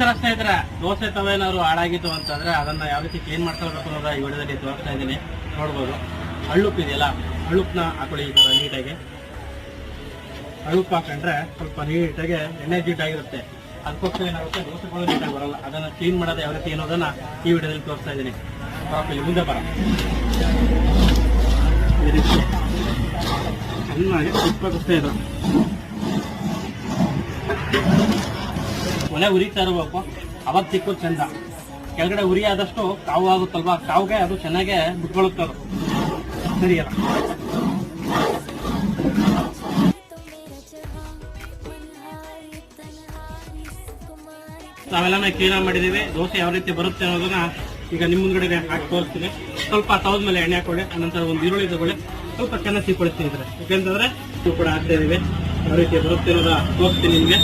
ನಮಸ್ಕಾರ ಸ್ನೇಹಿತರ ದೋಸೆ ತವ ಏನಾದ್ರು ಹಾಳಾಗಿತ್ತು ಅಂತಂದ್ರೆ ಅದನ್ನ ಯಾವ ರೀತಿ ಕ್ಲೀನ್ ಮಾಡ್ಕೊಳ್ಬೇಕು ಅನ್ನೋದ ಈ ವಿಡಿಯೋದಲ್ಲಿ ತೋರಿಸ್ತಾ ಇದ್ದೀನಿ. ನೋಡ್ಬೋದು. ಹಳ್ಳುಪ್ಪಿದೆಯಲ್ಲ ಹಳ್ಳುಪ್ಪನ್ನ ಹಾಕೊಳ್ಳಿ ಈ ಥರ ನೀಟಾಗಿ. ಹಳ್ಳುಪ್ಪು ಹಾಕೊಂಡ್ರೆ ಸ್ವಲ್ಪ ನೀಟಾಗಿ ಎಣ್ಣೆ ಜಿಡ್ಡಾಗಿರುತ್ತೆ ಅದಕ್ಕೋಸ್ಕರ ಏನಾಗುತ್ತೆ? ದೋಸೆಗಳು ನೀಟಾಗಿ ಬರಲ್ಲ. ಅದನ್ನ ಕ್ಲೀನ್ ಮಾಡೋದು ಯಾವ ರೀತಿ ಅನ್ನೋದನ್ನ ಈ ವಿಡಿಯೋದಲ್ಲಿ ತೋರಿಸ್ತಾ ಇದ್ದೀನಿ. ಬರಪ್ಪ ಮುಂದೆ ಬರ ಚೆನ್ನಾಗಿ ತಿಪ್ಪಗಿಸ್ತಾ ಇದ್ರು. ಒಲೆ ಉರಿತಾ ಇರಬೇಕು. ಅವತ್ತು ಸಿಕ್ಕೋದು ಚಂದ. ಕೆಳಗಡೆ ಉರಿ ಆದಷ್ಟು ಕಾವು ಆಗುತ್ತಲ್ವಾ? ಕಾವುಗೆ ಅದು ಚೆನ್ನಾಗೆ ಬಿಟ್ಕೊಳ್ಳುತ್ತೆ ಅದು. ಸರಿಯಲ್ಲ ನಾವೆಲ್ಲ ಕ್ಲೀನ್ ಮಾಡಿದೀವಿ ದೋಸೆ ಯಾವ ರೀತಿ ಬರುತ್ತೆ ಅನ್ನೋದನ್ನ ಈಗ ನಿಮ್ಮ ಮುಂದ್ಗಡೆ ಹಾಕಿ ತೋರಿಸ್ತೀನಿ. ಸ್ವಲ್ಪ ತವದ ಮೇಲೆ ಎಣ್ಣೆ ಹಾಕೊಳ್ಳಿ ಅನಂತರ ಒಂದು ಈರುಳ್ಳಿ ತಗೊಳ್ಳಿ. ಸ್ವಲ್ಪ ಚೆನ್ನಾಗಿ ಸಿಕ್ಕೊಳಿಸ್ತೀನಿ ಇದ್ರೆ ಯಾಕೆಂತಂದ್ರೆ ಕೂಡ ಹಾಕ್ತಾ ಇದೀವಿ ಯಾವ ರೀತಿ ಬರುತ್ತೆ ಅನ್ನೋದ ತೋರಿಸ್ತೀನಿ ನಿಮಗೆ.